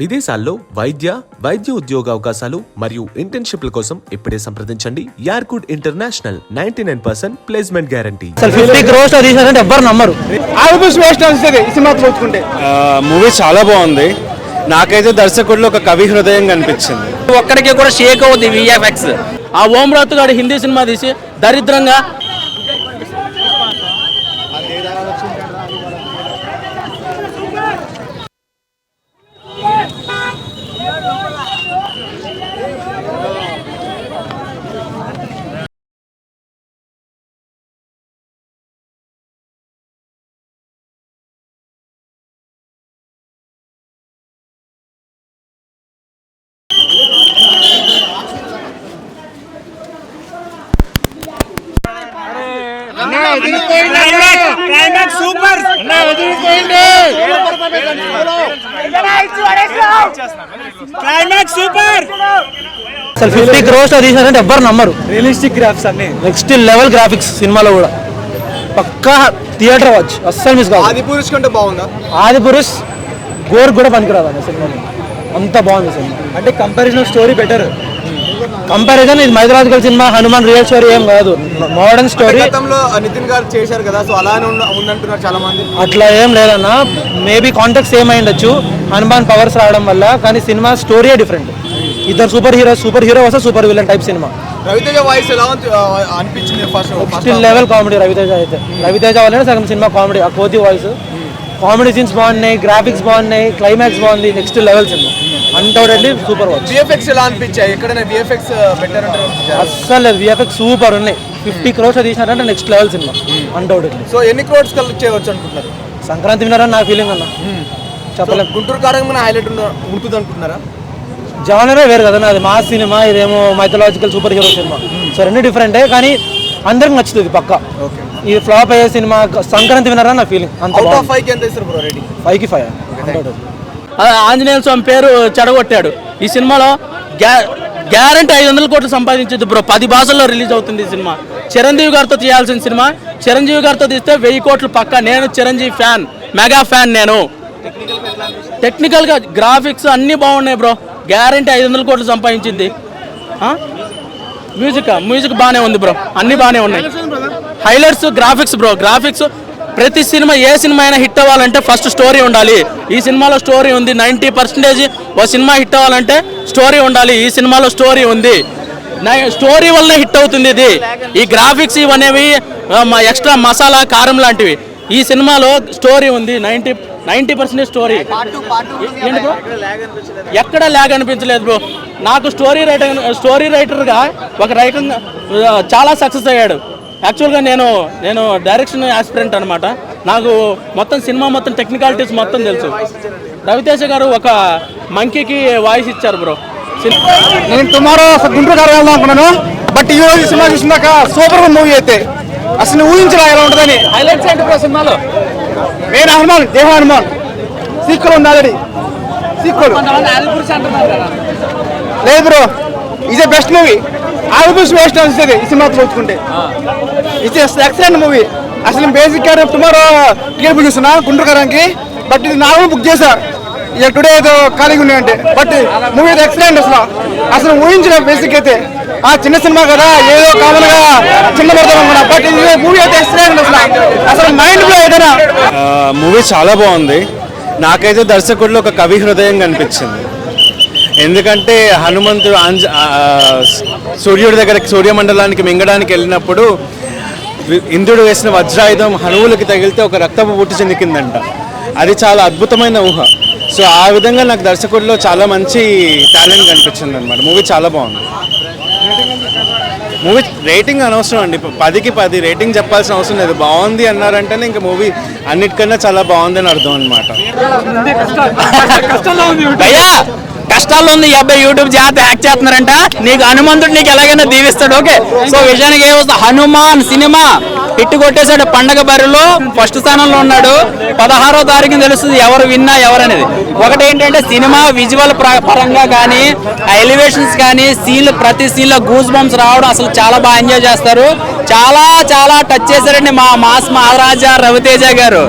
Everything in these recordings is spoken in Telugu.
విదేశాల్లో వైద్య వైద్య ఉద్యోగ అవకాశాలు మరియు ఇంటర్న్షిప్ల కోసం ఇప్పుడే సంప్రదించండి. యార్కుడ్ international ninety nine percent placement guarantee. నమ్మరు. మూవీ చాలా బాగుంది. నాకైతే దర్శకుడిలో ఒక కవి హృదయం కనిపించింది. ఒక్కడికి కూడా షేక్ అవుద్ది విఎఫ్ఎక్స్ ఆ ఓం రాత్ గారు హిందీ సినిమా తీసి దరిద్రంగా అసలు ఫిఫ్టీ క్రోర్స్ తీసారంటే ఎవ్వరు నమ్మరు. రియలిస్టిక్ గ్రాఫ్స్ అన్ని. నెక్స్ట్ లెవెల్ గ్రాఫిక్స్ సినిమాలో కూడా. పక్కా థియేటర్ వాచ్ అస్సలు మిస్ కాదు. ఆది పురుష్ కంటే బాగుందా? ఆది పురుష్ గోర్ కూడా పనికిరాదు అన్న సినిమాలో. అంత బాగుంది సినిమా. అంటే కంపారిజన్ స్టోరీ బెటర్ కంపారిజన్ ఇది mythological cinema Hanuman real story ఏం కాదు. మోడర్న్ స్టోరీ గతంలో నితిన్ గారు చేశారు కదా సో అలానే ఉందంటున్నారు చాలా మంది అట్లా ఏం లేదన్న. మేబీ కాంటాక్ట్ సేమ్ అయి ఉండొచ్చు హనుమాన్ పవర్స్ రావడం వల్ల కానీ సినిమా స్టోరీయే డిఫరెంట్ ఇద్దరు సూపర్ హీరో సూపర్ హీరో వస్తే super villain type cinema Raviteja voice ఎలా అనిపించింది ఫస్ట్ లెవెల్ కామెడీ రవితేజ అయితే. రవితేజ వల్లనే సగం సినిమా కామెడీ ఆ కోతి వాయిస్ కామెడీ సీన్స్ బాగున్నాయి గ్రాఫిక్స్ బాగున్నాయి క్లైమాక్స్ బాగుంది నెక్స్ట్ లెవెల్ సినిమా అన్డౌటెడ్లీ సూపర్ విఎఫ్ఎక్స్ ఎలా అనిపించాయి? ఎక్కడైనా విఎఫ్ఎక్స్ బెటర్ అంటారు అస్సలు విఎఫ్ఎక్స్ సూపర్ ఉన్నాయి. ఫిఫ్టీ క్రోర్స్ తీసినారంటే నెక్స్ట్ లెవెల్ సినిమా అన్డౌటెడ్లీ సో ఎన్ని క్రోడ్స్ కలిసి చేయవచ్చు అనుకుంటున్నారు? సంక్రాంతి విన్నారని నా ఫీలింగ్ అన్న. చెప్పలేం. గుంటూరు కారం మన హైలైట్ ఉంటుంది అనుకుంటున్నారా? జానరే వేరు కదా అది మా సినిమా ఇదేమో మైథలాజికల్ సూపర్ హీరో సినిమా సో రెండు డిఫరెంటే కానీ అందరికి నచ్చుతుంది పక్క. ఇది ఫ్లాప్ అయ్యే సినిమా సంక్రాంతి విన్నారా? నా ఫీలింగ్ అంత ఫైవ్కి ఎంత ఇస్తారు ఫైవ్కి ఫైవ్ ఆంజనేయ స్వామి పేరు చెడగొట్టాడు. ఈ సినిమాలో గ్యా గ్యారంటీ ఐదు వందల కోట్లు సంపాదించదు బ్రో. పది భాషల్లో రిలీజ్ అవుతుంది ఈ సినిమా. చిరంజీవి గారితో తీయాల్సిన సినిమా. చిరంజీవి గారితో తీస్తే వెయ్యి కోట్లు పక్క. నేను చిరంజీవి ఫ్యాన్. మెగా ఫ్యాన్ నేను. టెక్నికల్గా గ్రాఫిక్స్ అన్నీ బాగున్నాయి బ్రో. గ్యారంటీ ఐదు వందల కోట్లు సంపాదించింది? మ్యూజిక్? మ్యూజిక్ బాగానే ఉంది బ్రో. అన్నీ బాగానే ఉన్నాయి. Highlights graphics bro. గ్రాఫిక్స్ ప్రతి సినిమా ఏ సినిమా అయినా హిట్ అవ్వాలంటే ఫస్ట్ స్టోరీ ఉండాలి. ఈ సినిమాలో స్టోరీ ఉంది నైంటీ పర్సెంటేజ్ ఓ సినిమా హిట్ అవ్వాలంటే స్టోరీ ఉండాలి. ఈ సినిమాలో స్టోరీ ఉంది. స్టోరీ వల్లనే హిట్ అవుతుంది ఇది. ఈ గ్రాఫిక్స్ ఇవనేవి ఎక్స్ట్రా మసాలా కారం లాంటివి. ఈ సినిమాలో స్టోరీ ఉంది నైంటీ నైంటీ పర్సెంటేజ్ స్టోరీ. ఎక్కడ ల్యాగ్ అనిపించలేదు బ్రో. నాకు స్టోరీ రైటర్ స్టోరీ రైటర్గా ఒక రైటర్ చాలా సక్సెస్ అయ్యాడు. యాక్చువల్గా నేను నేను డైరెక్షన్ ఆస్పిరెంట్ అనమాట నాకు మొత్తం సినిమా మొత్తం టెక్నికాలిటీస్ మొత్తం తెలుసు. రవితేజ గారు ఒక మంకీకి వాయిస్ ఇచ్చారు బ్రో. నేను టుమారో గుంటూరు కారం వెళ్దాం అనుకున్నాను. బట్ ఈ రోజు సినిమా చూసినాక సూపర్ మూవీ అయితే. అసలు ఊహించరా ఎలా ఉంటుందని. హైలైట్స్ ఏంటి బ్రో సినిమాలో? నేను హనుమాన్ దేవ హనుమాన్. సీక్వల్ ఉంది ఆల్రెడీ? సీక్వల్. లేదు bro. Is a best movie almost waste అనిపిస్తుంది ఈ సినిమా పోల్చుకుంటే. ఇట్స్ ఎక్సలెంట్ మూవీ అసలు బేసిక్గా రేపు టుమారో టికెట్ బుక్ చేస్తున్నా గుంటూరు కారానికి బట్ ఇది నార్మల్ బుక్ చేశా. ఇక టుడే ఏదో ఖాళీగా ఉన్నాయంటే బట్ మూవీ అయితే ఎక్సలెంట్ అసలు. అసలు ఊహించలే బేసిక్ అయితే. ఆ చిన్న సినిమా కదా ఏదో కామన్గా చిన్న పడతాం అనుకున్నా బట్ ఇది మూవీ అయితే ఎక్సలెంట్ అసలు. అసలు మైండ్ బ్లో ఏదైనా. మూవీ చాలా బాగుంది. నాకైతే దర్శకుడిలో ఒక కవి హృదయం కనిపించింది. ఎందుకంటే హనుమంతుడు ఆంజ ఆ, సూర్యుడి దగ్గర సూర్యమండలానికి మింగడానికి వెళ్ళినప్పుడు ఇంద్రుడు వేసిన వజ్రాయుధం హనువులకి తగిలితే ఒక రక్తపు పుట్టి చెందికిందంట అది చాలా అద్భుతమైన ఊహ. సో ఆ విధంగా నాకు దర్శకుడిలో చాలా మంచి టాలెంట్ కనిపించింది అనమాట మూవీ చాలా బాగుంది. మూవీ రేటింగ్ అనవసరం అండి. పదికి పది రేటింగ్ చెప్పాల్సిన అవసరం లేదు. బాగుంది అన్నారంటేనే ఇంకా మూవీ అన్నిటికన్నా చాలా బాగుంది అని అర్థం అనమాట కష్టాల్లో ఉంది ఈ అబ్బాయి యూట్యూబ్ జాగ్రత్త హ్యాక్ చేస్తున్నారంట. నీకు హనుమంతుడు నీకు ఎలాగైనా దీవిస్తాడు ఓకే? సో విషయానికి ఏమొస్తా హనుమాన్ సినిమా హిట్ కొట్టేశాడు పండగ బరిలో ఫస్ట్ స్థానంలో ఉన్నాడు. పదహారో తారీఖున తెలుస్తుంది ఎవరు విన్నా ఎవరనేది ఒకటి ఏంటంటే సినిమా విజువల్ పరంగా కానీ ఎలివేషన్స్ కానీ సీన్లు ప్రతి సీన్లో గూస్ బంప్స్ రావడం అసలు చాలా బాగా ఎంజాయ్ చేస్తారు. చాలా చాలా టచ్ చేశారండి మా మాస్ మహారాజా రవితేజ గారు.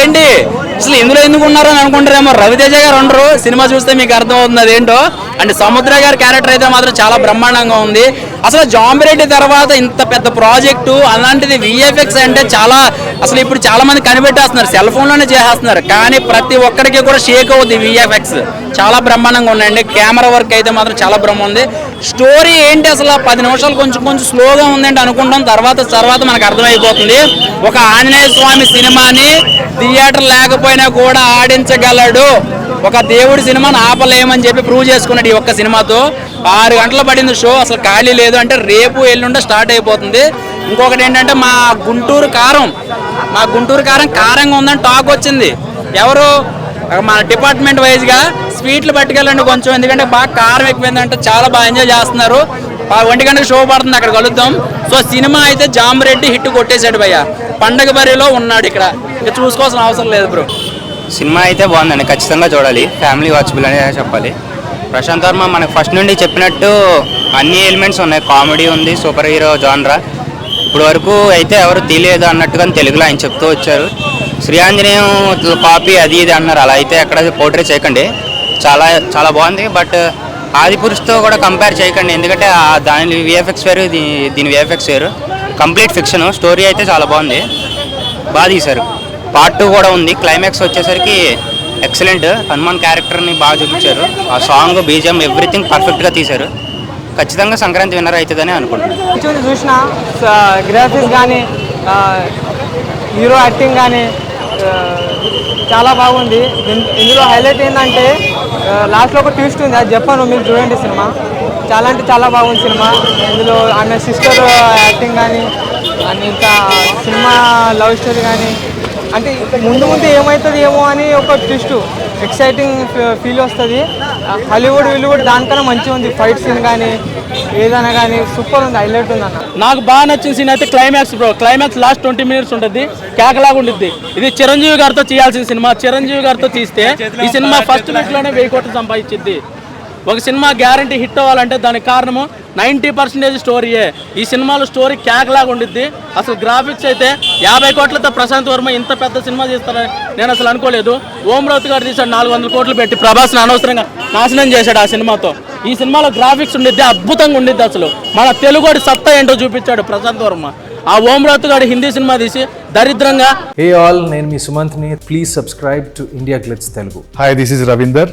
ఏంటి? అసలు ఇందులో ఎందుకు ఉన్నారు అని అనుకుంటారేమో రవితేజ గారు ఉండరు. సినిమా చూస్తే మీకు అర్థమవుతుంది అదేంటో. అండ్ సముద్ర గారి క్యారెక్టర్ అయితే మాత్రం చాలా బ్రహ్మాండంగా ఉంది. అసలు జాంబిరెడ్డి తర్వాత ఇంత పెద్ద ప్రాజెక్టు అలాంటిది విఎఫ్ఎక్స్ అంటే చాలా అసలు ఇప్పుడు చాలా మంది కనిపెట్టేస్తున్నారు సెల్ ఫోన్లోనే చేసేస్తున్నారు కానీ ప్రతి ఒక్కరికి కూడా షేక్ అవుద్ది విఎఫ్ఎక్స్ చాలా బ్రహ్మాండంగా ఉన్నాయండి. కెమెరా వర్క్ అయితే మాత్రం చాలా బ్రహ్మ ఉంది. స్టోరీ ఏంటి అసలు? పది నిమిషాలు కొంచెం కొంచెం స్లోగా ఉందంటే అనుకుంటాం. తర్వాత తర్వాత మనకు అర్థమైపోతుంది. ఒక ఆంజనేయ స్వామి సినిమాని థియేటర్ లేకపోయినా కూడా ఆడించగలడు. ఒక దేవుడి సినిమాని ఆపలేమని చెప్పి ప్రూవ్ చేసుకున్నాడు ఈ ఒక్క సినిమాతో. ఆరు గంటలు పడింది షో అసలు ఖాళీ లేదు. అంటే రేపు ఎల్లుండి స్టార్ట్ అయిపోతుంది. ఇంకొకటి ఏంటంటే మా గుంటూరు కారం మా గుంటూరు కారం కారంగా ఉందని టాక్ వచ్చింది. ఎవరు? మన డిపార్ట్మెంట్ వైజ్గా స్వీట్లు పట్టుకెళ్ళండి కొంచెం ఎందుకంటే బాగా కారం ఎక్కువైందంటే చాలా బాగా ఎంజాయ్ చేస్తున్నారు. ఆ ఒంటి గంటకు షో పడుతుంది అక్కడ కలుద్దాం. సో సినిమా అయితే జాంబరెడ్డి హిట్ కొట్టేశాడు భయ్య. పండగ బరిలో ఉన్నాడు ఇక్కడ. ఇక చూసుకోవాల్సిన అవసరం లేదు బ్రో. సినిమా అయితే బాగుందండి ఖచ్చితంగా చూడాలి. ఫ్యామిలీ వాచబుల్ అనే చెప్పాలి. ప్రశాంత్ వర్మ మనకు ఫస్ట్ నుండి చెప్పినట్టు అన్ని ఎలిమెంట్స్ ఉన్నాయి. కామెడీ ఉంది సూపర్ హీరో జాన్రా. ఇప్పుడు వరకు అయితే ఎవరు తెలియదు అన్నట్టుగా తెలుగులో ఆయన చెప్తూ వచ్చారు. శ్రీ ఆంజనేయం కాపీ అది ఇది అన్నారు. అలా అయితే ఎక్కడ పోర్ట్రే చేయకండి. చాలా చాలా బాగుంది. బట్ ఆదిపురుషుతో కూడా కంపేర్ చేయకండి. ఎందుకంటే ఆ దాని విఎఫ్ఎక్స్ వేరు దీని విఎఫ్ఎక్స్ వేరు. కంప్లీట్ ఫిక్షన్ స్టోరీ అయితే చాలా బాగుంది. బాగా తీశారు. పార్ట్ టూ కూడా ఉంది. క్లైమాక్స్ వచ్చేసరికి ఎక్సలెంట్ హనుమాన్ క్యారెక్టర్ని బాగా చూపించారు. ఆ సాంగ్ బీజిఎం ఎవ్రీథింగ్ పర్ఫెక్ట్గా తీశారు. ఖచ్చితంగా సంక్రాంతి విన్నర్ అవుతుందని అనుకుంటున్నాను. చూసి చూసిన గ్రాఫిక్స్ కానీ హీరో యాక్టింగ్ కానీ చాలా బాగుంది. ఇందులో హైలైట్ ఏంటంటే లాస్ట్లో ఒక ట్విస్ట్ ఉంది అది చెప్పాను మీరు చూడండి సినిమా. చాలా అంటే చాలా బాగుంది సినిమా. ఇందులో ఆమె సిస్టర్ యాక్టింగ్ కానీ అండ్ ఇంకా సినిమా లవ్ స్టోరీ కానీ అంటే ముందు ముందు ఏమవుతుంది ఏమో అని ఒక ట్విస్ట్ ఎక్సైటింగ్ ఫీల్ వస్తుంది. హాలీవుడ్ వీళ్ళు కూడా దానికన్నా మంచిగా ఉంది. ఫైట్ సీన్ కానీ ఏదైనా కానీ సూపర్ ఉంది. హైలైట్ ఉంది అన్న. నాకు బాగా నచ్చిన సీన్ అయితే climax bro climax last twenty minutes ఉంటుంది. కేకలాగా ఉండిద్ది. ఇది చిరంజీవి గారితో చేయాల్సిన సినిమా. చిరంజీవి గారితో తీస్తే ఈ సినిమా ఫస్ట్ వీక్ వెయ్యి కోట్లు సంపాదించింది ఒక సినిమా గ్యారంటీ హిట్ అవ్వాలంటే దానికి కారణము నైంటీ పర్సెంటేజ్ స్టోరీయే. ఈ సినిమాలో స్టోరీ కేకలాగా ఉండిద్ది. అసలు గ్రాఫిక్స్ అయితే యాభై కోట్లతో ప్రశాంత్ వర్మ ఇంత పెద్ద సినిమా తీస్తారని నేను అసలు అనుకోలేదు. ఓమరావతి గారు తీసాడు నాలుగు వందల కోట్లు పెట్టి ప్రభాస్ని అనవసరంగా నాశనం చేశాడు ఆ సినిమాతో. ఈ సినిమాలో గ్రాఫిక్స్ ఉండిద్ది అద్భుతంగా ఉండిద్ది అసలు. మన తెలుగుడి సత్తా ఏంటో చూపించాడు ప్రశాంత్ వర్మ. ఆ ఓమరావతి గారు హిందీ సినిమా తీసి దరిద్రంగా హే ఆల్ నేను మీ సుమంత్ని. Please subscribe to India Glitz Telugu hi this is Ravinder